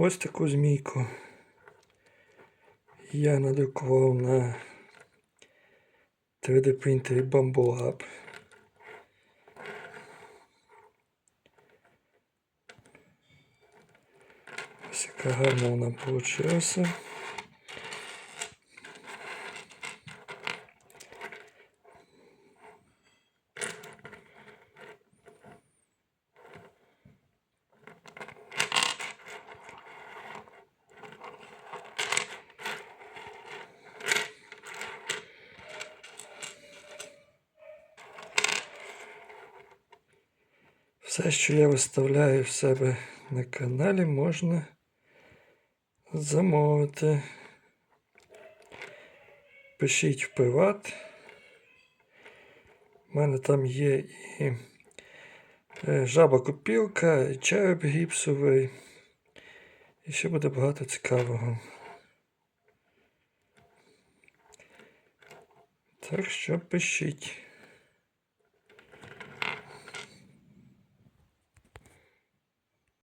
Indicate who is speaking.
Speaker 1: Ось таку змійку я надрукував на 3D принтері Bambu Ось яка гарна вона вийшла. Все, що я виставляю в себе на каналі, можна замовити. Пишіть в приват. У мене там є і е, жаба копілка, і череп гіпсовий. І ще буде багато цікавого. Так що пишіть.